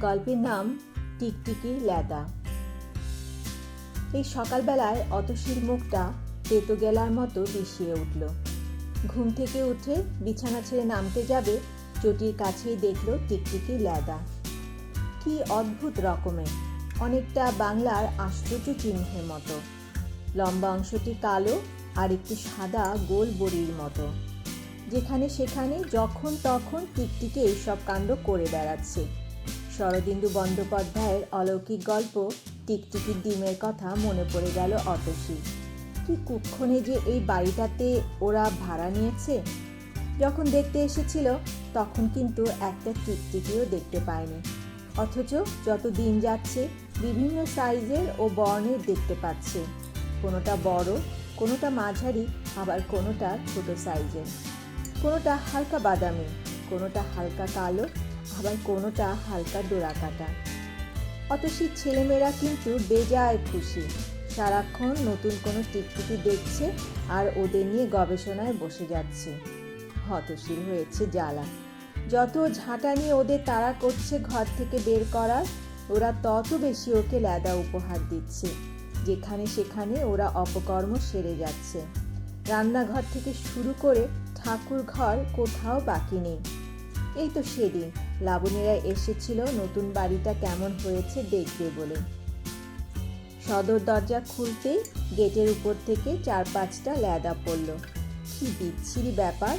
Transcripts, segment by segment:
গল্পের নাম টিকটিকি লেদা এই সকালবেলায় অতসীর মুখটা তেতো গেলার মতো বিষিয়ে উঠল। ঘুম থেকে উঠে বিছানা ছেড়ে নামতে যাবে, চটির কাছেই দেখল টিকটিকি লেদা কি অদ্ভুত রকমের অনেকটা বাংলার আশ্চর্য চিহ্নের মতো। লম্বা অংশটি কালো আর একটি সাদা গোল বড়ির মতো। যেখানে সেখানে যখন তখন টিকটিকে এইসব কাণ্ড করে বেড়াচ্ছে। শরদিন্দু বন্দ্যোপাধ্যায়ের অলৌকিক গল্প টিকটিকির ডিমের কথা মনে পড়ে গেল অতসী। কি কুক্ষণে যে এই বাড়িটাতে ওরা ভাড়া নিয়েছে? যখন দেখতে এসেছিল, তখন কিন্তু একটা টিকটিকিও দেখতে পায়নি। অথচ যত দিন যাচ্ছে, বিভিন্ন সাইজের ও বর্ণের দেখতে পাচ্ছে। কোনোটা বড়, কোনোটা মাঝারি, আবার কোনোটা ছোট সাইজের। কোনোটা হালকা বাদামি, কোনোটা হালকা কালো আবার কোনোটা হালকা ডোরা কাটা অতসীর ছেলেমেয়েরা কিন্তু বেজায় খুশি। সারাক্ষণ নতুন কোনো টিকটিকি দেখছে আর ওদের নিয়ে গবেষণায় বসে যাচ্ছে। হতশীল হয়েছে জ্বালা। যত ঝাঁটা নিয়ে ওদের তাড়া করছে ঘর থেকে বের করার, ওরা তত বেশি ওকে ল্যাদা উপহার দিচ্ছে। যেখানে সেখানে ওরা অপকর্ম সেরে যাচ্ছে। রান্নাঘর থেকে শুরু করে ঠাকুর ঘর কোথাও বাকি নেই। এই তো সেদিন। লাবণীরা এসেছিল, নতুন বাড়িটা কেমন হয়েছে দেখবে বলে। সদর দরজা খুলতেই গেটের উপর থেকে চার পাঁচটা ল্যাদা পড়ল। কি বিচ্ছিরি ব্যাপার?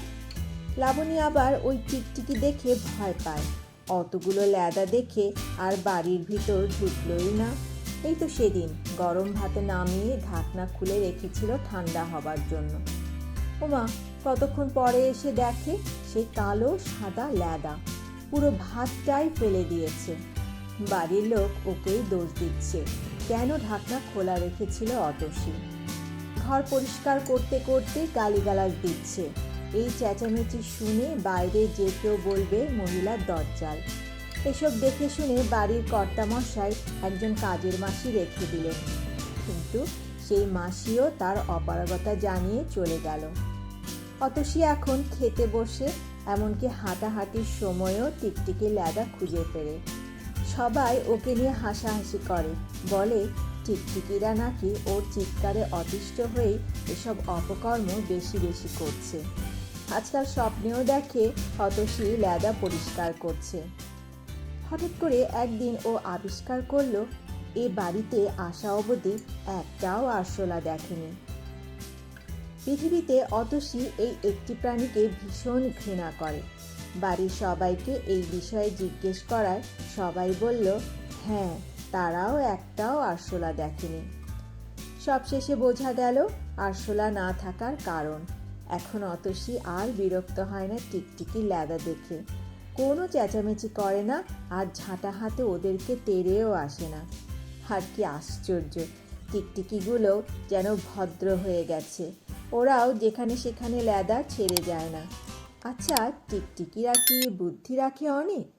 লাবণী আবার ওই টিকটিকি দেখে ভয় পায়। অতগুলো ল্যাদা দেখে আর বাড়ির ভিতর ঢুকলই না। এই তো সেদিন, গরম ভাতে নামিয়ে ঢাকনা খুলে রেখেছিল ঠান্ডা হবার জন্য। ওমা, কতক্ষণ পরে এসে দেখে? সে কালো সাদা ল্যাদা। পুরো ভাতটাই ফেলে দিয়েছে। বাড়ির লোক ওকেই দোষ দিচ্ছে। কেন ঢাকনা খোলা রেখেছিল অতসী? ঘর পরিষ্কার করতে করতে গালিগালাজ দিচ্ছে। এই চেঁচামেচি শুনে বাইরে যে কেউ বলবে মহিলার দরজাল এসব দেখে শুনে বাড়ির কর্তামশাই একজন কাজের মাসি রেখে দিলেন। কিন্তু সেই মাসিও তার অপারগতা জানিয়ে চলে গেল। অতসী এখন খেতে বসে এমনকি হাঁটাহাঁটির সময়ও টিকটিকি ল্যাদা খুঁজে ফেরে। সবাই ওকে নিয়ে হাসাহাসি করে, বলে, টিকটিকিরা নাকি ওর চিৎকারে অতিষ্ঠ হয়ে এসব অপকর্ম বেশি বেশি করছে। আজকাল স্বপ্নেও দেখে হতশি ল্যাদা পরিষ্কার করছে। হঠাৎ করে একদিন ও আবিষ্কার করল, এ বাড়িতে আসা অবধি একটাও আরশোলা দেখেনি। পৃথিবীতে অতসী এই একটি প্রাণীকে ভীষণ ঘৃণা করে। বাড়ির সবাইকে এই বিষয়ে জিজ্ঞেস করায় সবাই বলল হ্যাঁ তারাও একটাও আরশোলা দেখেনি। সবশেষে বোঝা গেল, আরশোলা না থাকার কারণ। এখন অতসী আর বিরক্ত হয় না টিকটিকি ল্যাদা দেখে। কোনো চেঁচামেচি করে না আর ঝাঁটা হাতে ওদেরকে তেড়েও আসে না। আর কি আশ্চর্য, টিকটিকিগুলো যেন ভদ্র হয়ে গেছে। ওরাও যেখানে সেখানে ল্যাদা ছেড়ে যায় না। আচ্ছা টিকটিকিরা রাখি বুদ্ধি রাখে অনেক।